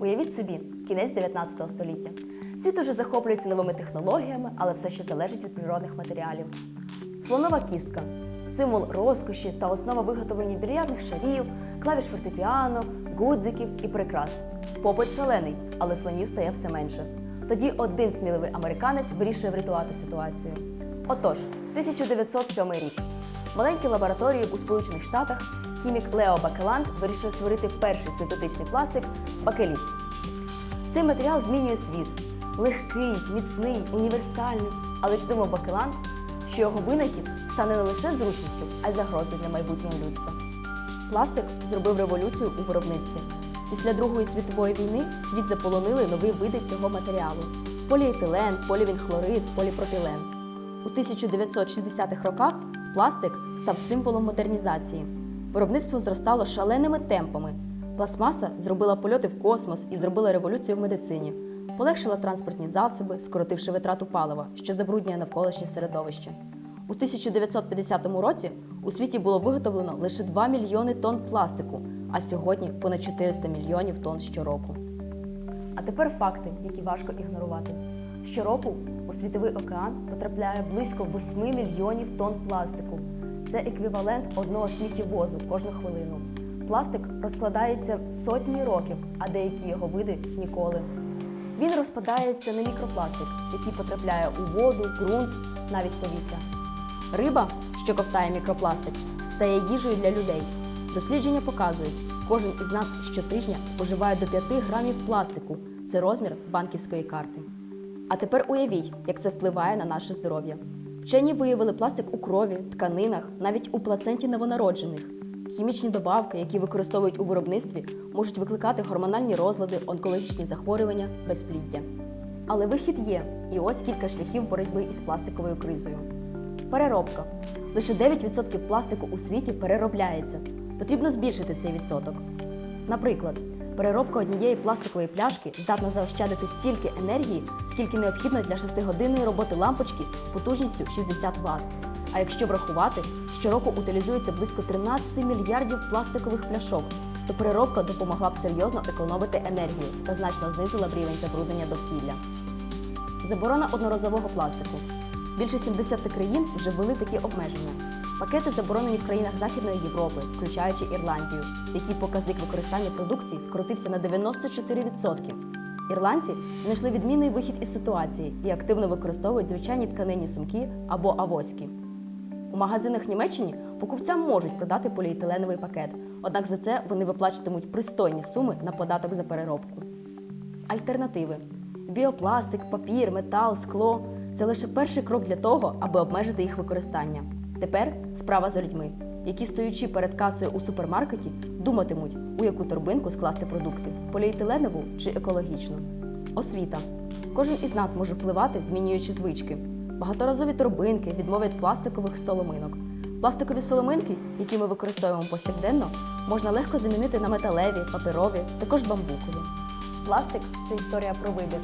Уявіть собі, кінець 19 століття. Світ уже захоплюється новими технологіями, але все ще залежить від природних матеріалів. Слонова кістка символ розкоші та основа виготовлення більярдних шарів, клавіш фортепіано, гудзиків і прикрас. Попит шалений, але слонів стає все менше. Тоді один сміливий американець вирішує врятувати ситуацію. Отож, 1907 рік. Маленькій лабораторії у Сполучених Штатах хімік Лео Бакеланд вирішує створити перший синтетичний пластик бакеліт. Цей матеріал змінює світ. Легкий, міцний, універсальний. Але ж думав Бакеланд, що його винахід стане не лише зручністю, а й загрозою для майбутнього людства. Пластик зробив революцію у виробництві. Після Другої світової війни світ заполонили нові види цього матеріалу: поліетилен, полівінхлорид, поліпропілен. У 1960-х роках пластик став символом модернізації. Виробництво зростало шаленими темпами. Пластмаса зробила польоти в космос і зробила революцію в медицині, полегшила транспортні засоби, скоротивши витрату палива, що забруднює навколишнє середовище. У 1950 році у світі було виготовлено лише 2 мільйони тонн пластику, а сьогодні понад 400 мільйонів тонн щороку. А тепер факти, які важко ігнорувати. Щороку у світовий океан потрапляє близько 8 мільйонів тонн пластику. Це еквівалент одного сміттєвозу кожну хвилину. Пластик розкладається сотні років, а деякі його види ніколи. Він розпадається на мікропластик, який потрапляє у воду, ґрунт, навіть повітря. Риба, що ковтає мікропластик, стає їжею для людей. Дослідження показують, кожен із нас щотижня споживає до 5 грамів пластику. Це розмір банківської карти. А тепер уявіть, як це впливає на наше здоров'я. Вчені виявили пластик у крові, тканинах, навіть у плаценті новонароджених. Хімічні добавки, які використовують у виробництві, можуть викликати гормональні розлади, онкологічні захворювання, безпліддя. Але вихід є, і ось кілька шляхів боротьби із пластиковою кризою. Переробка. Лише 9% пластику у світі переробляється. Потрібно збільшити цей відсоток. Наприклад, переробка однієї пластикової пляшки здатна заощадити стільки енергії, скільки необхідно для 6-годинної роботи лампочки потужністю 60 Вт. А якщо врахувати, щороку утилізується близько 13 мільярдів пластикових пляшок, то переробка допомогла б серйозно економити енергію та значно знизила б рівень забруднення довкілля. Заборона одноразового пластику. Більше 70 країн вже ввели такі обмеження. Пакети заборонені в країнах Західної Європи, включаючи Ірландію, в показник використання продукції скоротився на 94%. Ірландці знайшли відмінний вихід із ситуації і активно використовують звичайні тканинні сумки або авоськи. У магазинах Німеччини покупцям можуть продати поліетиленовий пакет, однак за це вони виплачуватимуть пристойні суми на податок за переробку. Альтернативи: біопластик, папір, метал, скло це лише перший крок для того, аби обмежити їх використання. Тепер справа за людьми, які стоючи перед касою у супермаркеті, думатимуть, у яку торбинку скласти продукти поліетиленову чи екологічну. Освіта. Кожен із нас може впливати, змінюючи звички. Багаторазові торбинки, відмови від пластикових соломинок. Пластикові соломинки, які ми використовуємо повсякденно, можна легко замінити на металеві, паперові, також бамбукові. Пластик це історія про вибір.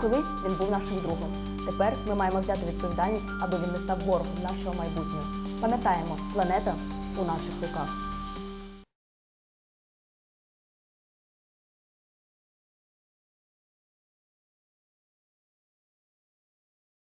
Колись він був нашим другом. Тепер ми маємо взяти відповідальність, аби він не став ворогом нашого майбутнього. Пам'ятаємо, планета у наших руках.